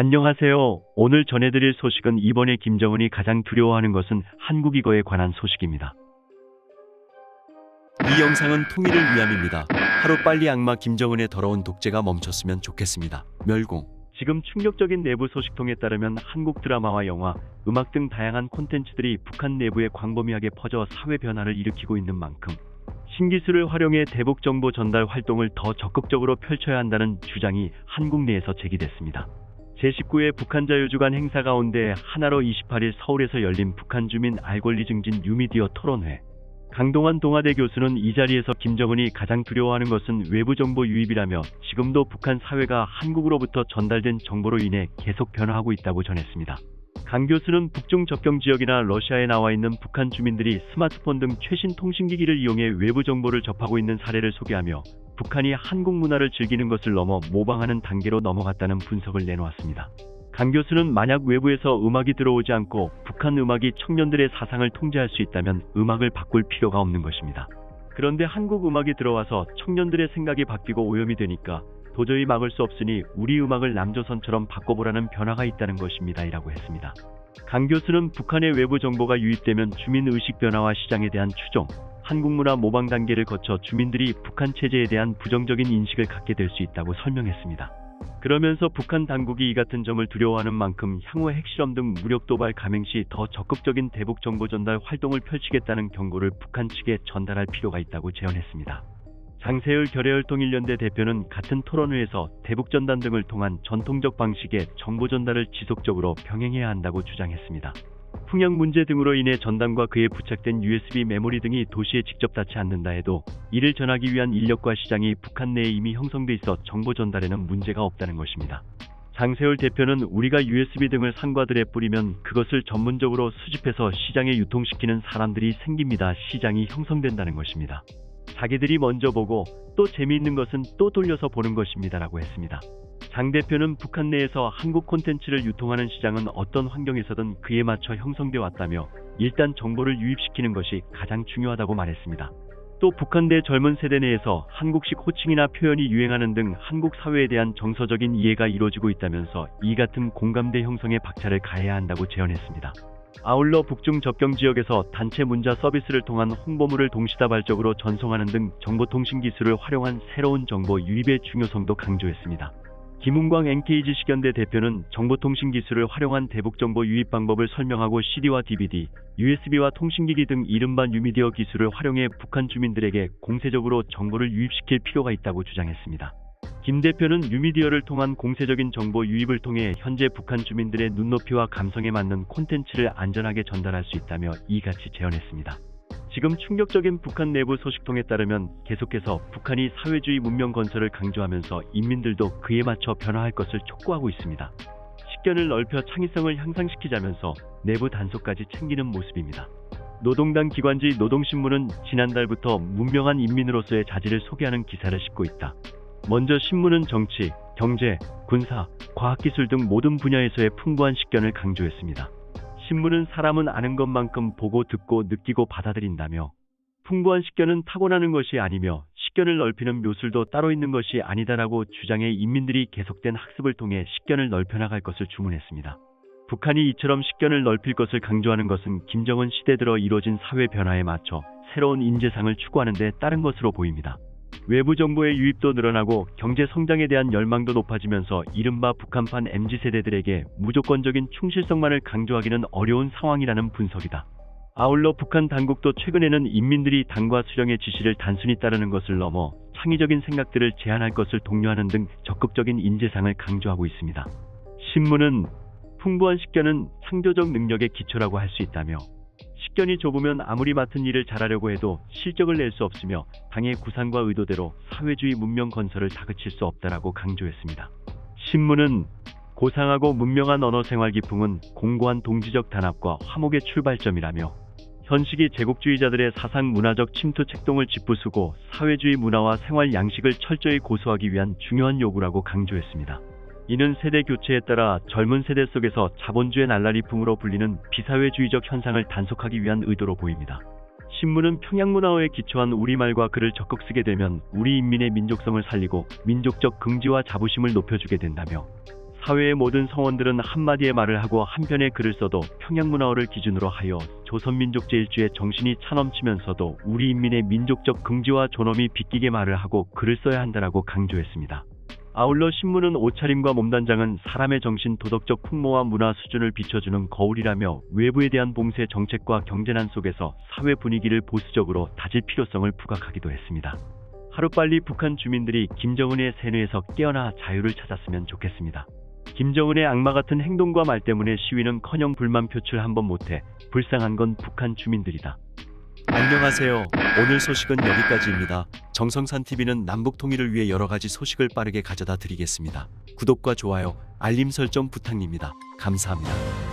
안녕하세요. 오늘 전해드릴 소식은 이번에 김정은이 가장 두려워하는 것은 한국 이거에 관한 소식입니다. 이 영상은 통일을 위함입니다. 하루빨리 악마 김정은의 더러운 독재가 멈췄으면 좋겠습니다. 멸공. 지금 충격적인 내부 소식통에 따르면 한국 드라마와 영화, 음악 등 다양한 콘텐츠들이 북한 내부에 광범위하게 퍼져 사회 변화를 일으키고 있는 만큼 신기술을 활용해 대북 정보 전달 활동을 더 적극적으로 펼쳐야 한다는 주장이 한국 내에서 제기됐습니다. 제19회 북한 자유주간 행사 가운데 하나로 28일 서울에서 열린 북한 주민 알 권리 증진 뉴미디어 토론회. 강동환 동아대 교수는 이 자리에서 김정은이 가장 두려워하는 것은 외부 정보 유입이라며 지금도 북한 사회가 한국으로부터 전달된 정보로 인해 계속 변화하고 있다고 전했습니다. 강 교수는 북중 접경 지역이나 러시아에 나와 있는 북한 주민들이 스마트폰 등 최신 통신기기를 이용해 외부 정보를 접하고 있는 사례를 소개하며 북한이 한국 문화를 즐기는 것을 넘어 모방하는 단계로 넘어갔다는 분석을 내놓았습니다. 강 교수는 만약 외부에서 음악이 들어오지 않고 북한 음악이 청년들의 사상을 통제할 수 있다면 음악을 바꿀 필요가 없는 것입니다. 그런데 한국 음악이 들어와서 청년들의 생각이 바뀌고 오염이 되니까 도저히 막을 수 없으니 우리 음악을 남조선처럼 바꿔보라는 변화가 있다는 것입니다. 이라고 했습니다. 강 교수는 북한의 외부 정보가 유입되면 주민 의식 변화와 시장에 대한 추종, 한국 문화 모방 단계를 거쳐 주민들이 북한 체제에 대한 부정적인 인식을 갖게 될 수 있다고 설명했습니다. 그러면서 북한 당국이 이 같은 점을 두려워하는 만큼 향후 핵실험 등 무력 도발 감행 시 더 적극적인 대북 정보 전달 활동을 펼치겠다는 경고를 북한 측에 전달할 필요가 있다고 제언했습니다. 장세열 결의활동일련대 대표는 같은 토론회에서 대북 전단 등을 통한 전통적 방식의 정보 전달을 지속적으로 병행해야 한다고 주장했습니다. 풍역 문제 등으로 인해 전단과 그에 부착된 USB 메모리 등이 도시에 직접 닿지 않는다 해도 이를 전하기 위한 인력과 시장이 북한 내에 이미 형성돼 있어 정보 전달에는 문제가 없다는 것입니다. 장세월 대표는 우리가 USB 등을 상과들에 뿌리면 그것을 전문적으로 수집해서 시장에 유통시키는 사람들이 생깁니다. 시장이 형성된다는 것입니다. 자기들이 먼저 보고 또 재미있는 것은 또 돌려서 보는 것입니다라고 했습니다. 장 대표는 북한 내에서 한국 콘텐츠를 유통하는 시장은 어떤 환경에서든 그에 맞춰 형성돼 왔다며 일단 정보를 유입시키는 것이 가장 중요하다고 말했습니다. 또 북한 내 젊은 세대 내에서 한국식 호칭이나 표현이 유행하는 등 한국 사회에 대한 정서적인 이해가 이루어지고 있다면서 이 같은 공감대 형성에 박차를 가해야 한다고 제언했습니다. 아울러 북중 접경 지역에서 단체 문자 서비스를 통한 홍보물을 동시다발적으로 전송하는 등 정보통신 기술을 활용한 새로운 정보 유입의 중요성도 강조했습니다. 김웅광 NKG 식연대 대표는 정보통신 기술을 활용한 대북 정보 유입 방법을 설명하고 CD와 DVD, USB와 통신기기 등 이른바 뉴미디어 기술을 활용해 북한 주민들에게 공세적으로 정보를 유입시킬 필요가 있다고 주장했습니다. 김 대표는 뉴미디어를 통한 공세적인 정보 유입을 통해 현재 북한 주민들의 눈높이와 감성에 맞는 콘텐츠를 안전하게 전달할 수 있다며 이같이 제언했습니다. 지금 충격적인 북한 내부 소식통에 따르면 계속해서 북한이 사회주의 문명 건설을 강조하면서 인민들도 그에 맞춰 변화할 것을 촉구하고 있습니다. 식견을 넓혀 창의성을 향상시키자면서 내부 단속까지 챙기는 모습입니다. 노동당 기관지 노동신문은 지난달부터 문명한 인민으로서의 자질을 소개하는 기사를 싣고 있다. 먼저 신문은 정치, 경제, 군사, 과학기술 등 모든 분야에서의 풍부한 식견을 강조했습니다. 신문은 사람은 아는 것만큼 보고 듣고 느끼고 받아들인다며 풍부한 식견은 타고나는 것이 아니며 식견을 넓히는 묘술도 따로 있는 것이 아니다라고 주장해 인민들이 계속된 학습을 통해 식견을 넓혀나갈 것을 주문했습니다. 북한이 이처럼 식견을 넓힐 것을 강조하는 것은 김정은 시대 들어 이뤄진 사회 변화에 맞춰 새로운 인재상을 추구하는 데 따른 것으로 보입니다. 외부 정보의 유입도 늘어나고 경제 성장에 대한 열망도 높아지면서 이른바 북한판 MZ세대들에게 무조건적인 충실성만을 강조하기는 어려운 상황이라는 분석이다. 아울러 북한 당국도 최근에는 인민들이 당과 수령의 지시를 단순히 따르는 것을 넘어 창의적인 생각들을 제안할 것을 독려하는 등 적극적인 인재상을 강조하고 있습니다. 신문은 풍부한 식견은 창조적 능력의 기초라고 할 수 있다며 식견이 좁으면 아무리 맡은 일을 잘하려고 해도 실적을 낼 수 없으며 당의 구상과 의도대로 사회주의 문명 건설을 다그칠 수 없다라고 강조했습니다. 신문은 고상하고 문명한 언어 생활 기풍은 공고한 동지적 단합과 화목의 출발점이라며 현식이 제국주의자들의 사상 문화적 침투 책동을 짚부수고 사회주의 문화와 생활 양식을 철저히 고수하기 위한 중요한 요구라고 강조했습니다. 이는 세대 교체에 따라 젊은 세대 속에서 자본주의 날라리 풍으로 불리는 비사회주의적 현상을 단속하기 위한 의도로 보입니다. 신문은 평양 문화어에 기초한 우리말과 글을 적극 쓰게 되면 우리 인민의 민족성을 살리고 민족적 긍지와 자부심을 높여주게 된다며 사회의 모든 성원들은 한마디의 말을 하고 한 편의 글을 써도 평양 문화어를 기준으로 하여 조선민족 제일주의 정신이 차넘치면서도 우리 인민의 민족적 긍지와 존엄이 비끼게 말을 하고 글을 써야 한다라고 강조했습니다. 아울러 신문은 옷차림과 몸단장은 사람의 정신 도덕적 풍모와 문화 수준을 비춰주는 거울이라며 외부에 대한 봉쇄 정책과 경제난 속에서 사회 분위기를 보수적으로 다질 필요성을 부각하기도 했습니다. 하루빨리 북한 주민들이 김정은의 세뇌에서 깨어나 자유를 찾았으면 좋겠습니다. 김정은의 악마 같은 행동과 말 때문에 시위는커녕 불만 표출 한 번 못해 불쌍한 건 북한 주민들이다. 안녕하세요. 오늘 소식은 여기까지입니다. 정성산 TV는 남북 통일을 위해 여러 가지 소식을 빠르게 가져다 드리겠습니다. 구독과 좋아요, 알림 설정 부탁입니다. 감사합니다.